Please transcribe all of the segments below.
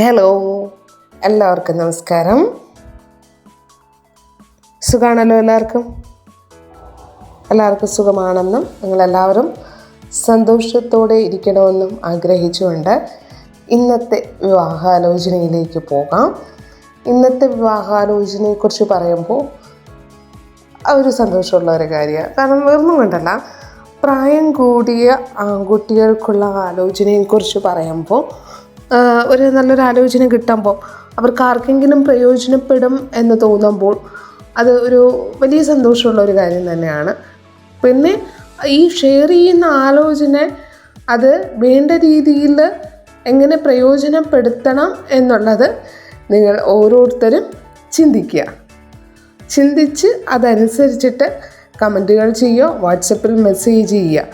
Hello എല്ലാവർക്കും നമസ്കാരം. സുഖമാണല്ലോ എല്ലാവർക്കും? എല്ലാവർക്കും സുഖമാണെന്നും നിങ്ങളെല്ലാവരും സന്തോഷത്തോടെ ഇരിക്കണമെന്നും ആഗ്രഹിച്ചുകൊണ്ട് ഇന്നത്തെ വിവാഹാലോചനയിലേക്ക് പോകാം. ഇന്നത്തെ വിവാഹാലോചനയെക്കുറിച്ച് പറയുമ്പോൾ ഒരു സന്തോഷമുള്ള ഒരു കാര്യമാണ്. കാരണം വേറൊന്നും കണ്ടല്ല പ്രായം കൂടിയ ആൺകുട്ടികൾക്കുള്ള ആലോചനയെക്കുറിച്ച് പറയുമ്പോൾ ഒരു നല്ലൊരു ആലോചന കിട്ടുമ്പോൾ അവർക്ക് ആർക്കെങ്കിലും പ്രയോജനപ്പെടും എന്ന് തോന്നുമ്പോൾ അത് ഒരു വലിയ സന്തോഷമുള്ള ഒരു കാര്യം തന്നെയാണ്. പിന്നെ ഈ ഷെയർ ചെയ്യുന്ന ആലോചന അത് വേണ്ട രീതിയിൽ എങ്ങനെ പ്രയോജനപ്പെടുത്തണം എന്നുള്ളത് നിങ്ങൾ ഓരോരുത്തരും ചിന്തിക്കുക. ചിന്തിച്ച് അതനുസരിച്ചിട്ട് കമന്റുകൾ ചെയ്യുക വാട്സപ്പിൽ മെസ്സേജ് ചെയ്യുക.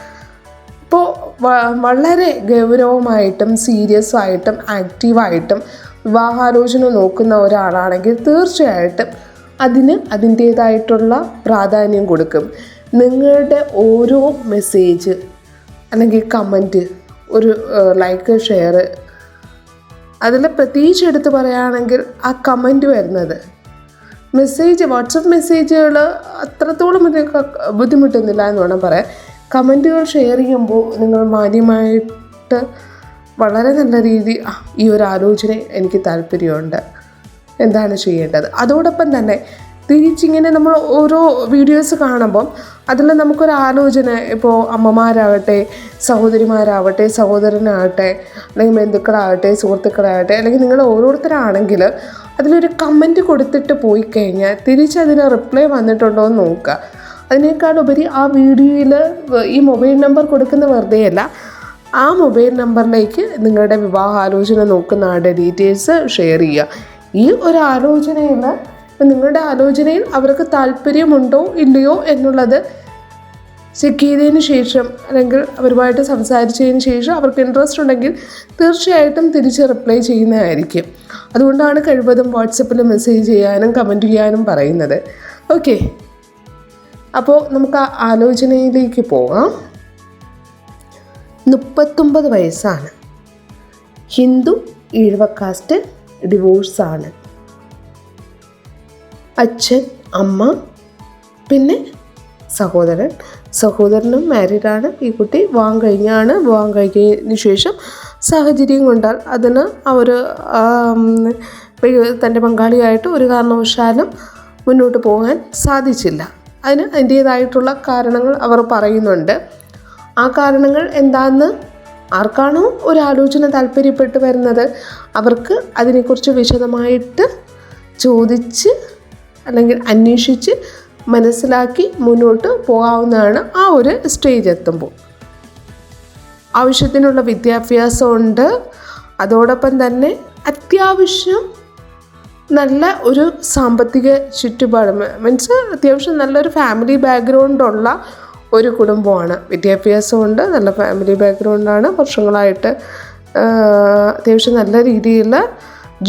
വളരെ ഗൗരവമായിട്ടും സീരിയസ് ആയിട്ടും ആക്റ്റീവായിട്ടും വിവാഹാലോചന നോക്കുന്ന ഒരാളാണെങ്കിൽ തീർച്ചയായിട്ടും അതിന് അതിന്റേതായിട്ടുള്ള പ്രാധാന്യം കൊടുക്കും. നിങ്ങളുടെ ഓരോ മെസ്സേജ് അല്ലെങ്കിൽ കമന്റ് ഒരു ലൈക്ക് ഷെയർ അതിൽ പ്രത്യേകിച്ച് എടുത്ത് പറയുകയാണെങ്കിൽ ആ കമന്റ് വരുന്നത്. മെസ്സേജ് വാട്സപ്പ് മെസ്സേജുകൾ അത്രത്തോളം ബുദ്ധിമുട്ടുന്നില്ല എന്ന് വേണം പറയാം കമന്റുകൾ ഷെയർ ചെയ്യുമ്പോൾ നിങ്ങൾ മാന്യമായിട്ട് വളരെ നല്ല രീതി "ആ, ഈ ഒരു ആലോചന എനിക്ക് താല്പര്യമുണ്ട്. എന്താണ് ചെയ്യേണ്ടത്? അതോടൊപ്പം തന്നെ തിരിച്ചിങ്ങനെ നമ്മൾ ഓരോ വീഡിയോസ് കാണുമ്പം അതിൽ നമുക്കൊരു ആലോചന ഇപ്പോൾ അമ്മമാരാകട്ടെ സഹോദരിമാരാവട്ടെ സഹോദരനാകട്ടെ അല്ലെങ്കിൽ ബന്ധുക്കളാകട്ടെ സുഹൃത്തുക്കളാകട്ടെ അല്ലെങ്കിൽ നിങ്ങൾ ഓരോരുത്തരാണെങ്കിൽ അതിലൊരു കമന്റ് കൊടുത്തിട്ട് പോയി കഴിഞ്ഞാൽ തിരിച്ചതിന് റിപ്ലൈ വന്നിട്ടുണ്ടോ എന്ന് നോക്കുക. അതിനേക്കാൾ ഉപരി ആ വീഡിയോയിൽ ഈ മൊബൈൽ നമ്പർ കൊടുക്കുന്ന വെറുതെയല്ല ആ മൊബൈൽ നമ്പറിലേക്ക് നിങ്ങളുടെ വിവാഹാലോചന നോക്കുന്ന ആളുടെ ഡീറ്റെയിൽസ് ഷെയർ ചെയ്യുക. ഈ ഒരു ആലോചനയിൽ നിങ്ങളുടെ ആലോചനയിൽ അവർക്ക് താല്പര്യമുണ്ടോ ഇല്ലയോ എന്നുള്ളത് ചെക്ക് ചെയ്തതിന് ശേഷം അല്ലെങ്കിൽ അവരുമായിട്ട് സംസാരിച്ചതിന് ശേഷം അവർക്ക് ഇൻട്രസ്റ്റ് ഉണ്ടെങ്കിൽ തീർച്ചയായിട്ടും തിരിച്ച് റിപ്ലൈ ചെയ്യുന്നതായിരിക്കും. അതുകൊണ്ടാണ് കഴിവതും വാട്സപ്പിൽ മെസ്സേജ് ചെയ്യാനും കമന്റ് ചെയ്യാനും പറയുന്നത്. ഓക്കെ അപ്പോൾ നമുക്ക് ആ ആലോചനയിലേക്ക് പോകാം മുപ്പത്തൊമ്പത് വയസ്സാണ്. ഹിന്ദു ഈഴവക്കാസ്റ്റ് ഡിവോഴ്സാണ്. അച്ഛൻ അമ്മ പിന്നെ സഹോദരൻ. സഹോദരനും മാരീഡാണ് ഈ കുട്ടി വിവാഹം കഴിഞ്ഞാണ്. വിവാഹം കഴിഞ്ഞതിന് ശേഷം സാഹചര്യം കൊണ്ടാൽ അതിന് അവർ തന്റെ പങ്കാളിയായിട്ട് ഒരു കാരണവശാലും മുന്നോട്ട് പോകാൻ സാധിച്ചില്ല. അതിന് അതിന്റേതായിട്ടുള്ള കാരണങ്ങൾ അവർ പറയുന്നുണ്ട്. ആ കാരണങ്ങൾ എന്താണെന്ന് ആർക്കാണോ ഒരു ആലോചന താല്പര്യപ്പെട്ട് വരുന്നത്? അവർക്ക് അതിനെക്കുറിച്ച് വിശദമായിട്ട് ചോദിച്ച് അല്ലെങ്കിൽ അന്വേഷിച്ച് മനസ്സിലാക്കി മുന്നോട്ട് പോകാവുന്നതാണ് ആ ഒരു സ്റ്റേജ് എത്തുമ്പോൾ. ആവശ്യത്തിനുള്ള വിദ്യാഭ്യാസമുണ്ട്. അതോടൊപ്പം തന്നെ അത്യാവശ്യം നല്ല ഒരു സാമ്പത്തിക ചുറ്റുപാട്. മീൻസ് അത്യാവശ്യം നല്ലൊരു ഫാമിലി ബാക്ക്ഗ്രൗണ്ടുള്ള ഒരു കുടുംബമാണ്. വിദ്യാഭ്യാസമുണ്ട് നല്ല ഫാമിലി ബാക്ക്ഗ്രൗണ്ടാണ് വർഷങ്ങളായിട്ട് അത്യാവശ്യം നല്ല രീതിയിൽ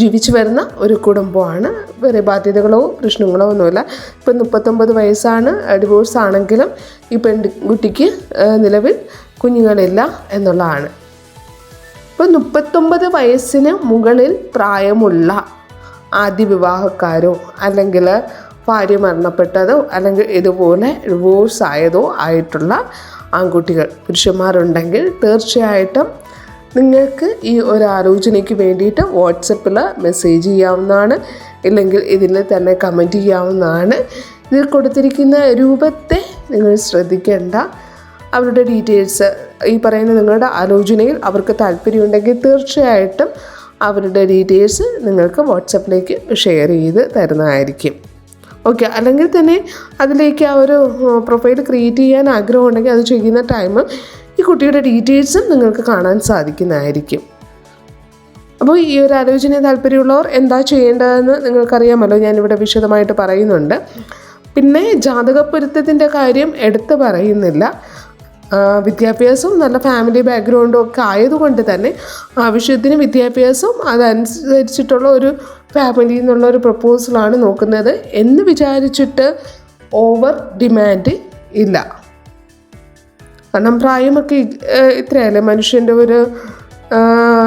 ജീവിച്ചു വരുന്ന ഒരു കുടുംബമാണ്. വേറെ ബാധ്യതകളോ പ്രശ്നങ്ങളോ ഒന്നുമില്ല. ഇപ്പം മുപ്പത്തൊമ്പത് വയസ്സാണ് ഡിവോഴ്സ് ആണെങ്കിലും ഈ പെൺകുട്ടിക്ക് നിലവിൽ കുഞ്ഞുങ്ങളില്ല എന്നുള്ളതാണ്. ഇപ്പം മുപ്പത്തൊമ്പത് വയസ്സിന് മുകളിൽ പ്രായമുള്ള ആദ്യ വിവാഹക്കാരോ അല്ലെങ്കിൽ ഭാര്യ മരണപ്പെട്ടതോ അല്ലെങ്കിൽ ഇതുപോലെ ഡിവോഴ്സ് ആയതോ ആയിട്ടുള്ള ആൺകുട്ടികൾ പുരുഷന്മാരുണ്ടെങ്കിൽ തീർച്ചയായിട്ടും നിങ്ങൾക്ക് ഈ ഒരു ആലോചനയ്ക്ക് വേണ്ടിയിട്ട് വാട്സപ്പിൽ മെസ്സേജ് ചെയ്യാവുന്നതാണ്. ഇല്ലെങ്കിൽ ഇതിൽ തന്നെ കമന്റ് ചെയ്യാവുന്നതാണ്. ഇതിൽ കൊടുത്തിരിക്കുന്ന രൂപത്തെ നിങ്ങൾ ശ്രദ്ധിക്കേണ്ട. അവരുടെ ഡീറ്റെയിൽസ് ഈ പറയുന്ന നിങ്ങളുടെ ആലോചനയിൽ അവർക്ക് താല്പര്യമുണ്ടെങ്കിൽ തീർച്ചയായിട്ടും അവരുടെ ഡീറ്റെയിൽസ് നിങ്ങൾക്ക് വാട്സപ്പിലേക്ക് ഷെയർ ചെയ്ത് തരുന്നതായിരിക്കും. ഓക്കെ അല്ലെങ്കിൽ തന്നെ അതിലേക്ക് ആ ഒരു പ്രൊഫൈൽ ക്രിയേറ്റ് ചെയ്യാൻ ആഗ്രഹം ഉണ്ടെങ്കിൽ അത് ചെയ്യുന്ന ടൈം ഈ കുട്ടിയുടെ ഡീറ്റെയിൽസും നിങ്ങൾക്ക് കാണാൻ സാധിക്കുന്നതായിരിക്കും. അപ്പോൾ ഈ ഒരു ആലോചന താല്പര്യമുള്ളവർ എന്താ ചെയ്യേണ്ടതെന്ന് നിങ്ങൾക്കറിയാമല്ലോ ഞാനിവിടെ വിശദമായിട്ട് പറയുന്നുണ്ട്. പിന്നെ ജാതകപ്പൊരുത്തത്തിന്റെ കാര്യം എടുത്തു പറയുന്നില്ല. വിദ്യാഭ്യാസവും നല്ല ഫാമിലി ബാക്ക്ഗ്രൗണ്ടും ഒക്കെ ആയതുകൊണ്ട് തന്നെ ആവശ്യത്തിന് വിദ്യാഭ്യാസവും അതനുസരിച്ചിട്ടുള്ള ഒരു ഫാമിലി എന്നുള്ള ഒരു പ്രപ്പോസലാണ് നോക്കുന്നത് എന്ന് വിചാരിച്ചിട്ട് ഓവർ ഡിമാൻഡ് ഇല്ല. കാരണം പ്രായമൊക്കെ ഇത്രയല്ലേ മനുഷ്യന്റെ ഒരു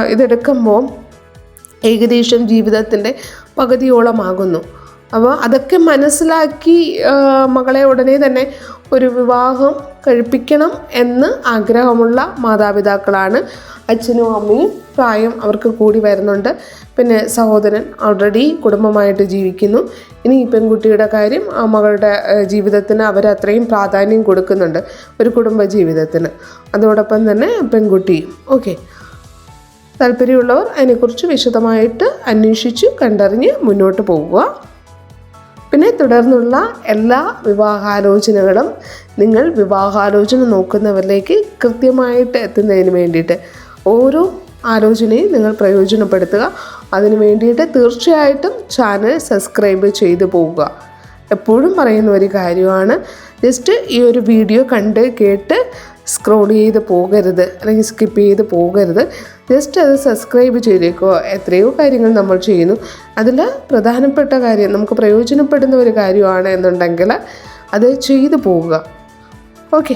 ഇതെടുക്കുമ്പോൾ ഏകദേശം ജീവിതത്തിന്റെ പകുതിയോളമാകുന്നു. അപ്പോൾ അതൊക്കെ മനസ്സിലാക്കി മകളെ ഉടനെ തന്നെ ഒരു വിവാഹം കഴിപ്പിക്കണം എന്ന് ആഗ്രഹമുള്ള മാതാപിതാക്കളാണ് അച്ഛനും അമ്മയും പ്രായം അവർക്ക് കൂടി വരുന്നുണ്ട്. പിന്നെ സഹോദരൻ ഓൾറെഡി കുടുംബമായിട്ട് ജീവിക്കുന്നു. ഇനി ഈ പെൺകുട്ടിയുടെ കാര്യം ആ മകളുടെ ജീവിതത്തിന് അവർ അത്രയും പ്രാധാന്യം കൊടുക്കുന്നുണ്ട് ഒരു കുടുംബ ജീവിതത്തിന്. അതോടൊപ്പം തന്നെ പെൺകുട്ടിയും. ഓക്കെ. താല്പര്യമുള്ളവർ അതിനെക്കുറിച്ച് വിശദമായിട്ട് അന്വേഷിച്ച് കണ്ടറിഞ്ഞ് മുന്നോട്ട് പോകുക പിന്നെ തുടർന്നുള്ള എല്ലാ വിവാഹാലോചനകളും നിങ്ങൾ വിവാഹാലോചന നോക്കുന്നവരിലേക്ക് കൃത്യമായിട്ട് എത്തുന്നതിന് വേണ്ടിയിട്ട് ഓരോ ആലോചനയും നിങ്ങൾ പ്രയോജനപ്പെടുത്തുക. അതിന് വേണ്ടിയിട്ട് തീർച്ചയായിട്ടും ചാനൽ സബ്സ്ക്രൈബ് ചെയ്തു പോവുക. എപ്പോഴും പറയുന്ന ഒരു കാര്യമാണ്. ജസ്റ്റ് ഈ ഒരു വീഡിയോ കണ്ട് കേട്ട് സ്ക്രോൾ ചെയ്ത് പോകരുത് അല്ലെങ്കിൽ സ്കിപ്പ് ചെയ്ത് പോകരുത്. ജസ്റ്റ് അത് സബ്സ്ക്രൈബ് ചെയ്തേക്കുക. എത്രയോ കാര്യങ്ങൾ നമ്മൾ ചെയ്യുന്നു. അതിൽ പ്രധാനപ്പെട്ട കാര്യം നമുക്ക് പ്രയോജനപ്പെടുന്ന ഒരു കാര്യമാണ് എന്നുണ്ടെങ്കിൽ അത് ചെയ്തു പോവുക. ഓക്കെ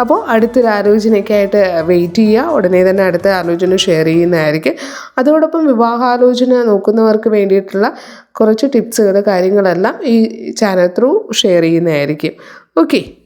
അപ്പോൾ അടുത്തൊരു ആലോചനയ്ക്കായിട്ട് വെയിറ്റ് ചെയ്യുക. ഉടനെ തന്നെ അടുത്ത ആലോചന ഷെയർ ചെയ്യുന്നതായിരിക്കും. അതോടൊപ്പം വിവാഹാലോചന നോക്കുന്നവർക്ക് വേണ്ടിയിട്ടുള്ള കുറച്ച് ടിപ്സുകൾ കാര്യങ്ങളെല്ലാം ഈ ചാനൽ ത്രൂ ഷെയർ ചെയ്യുന്നതായിരിക്കും. ഓക്കെ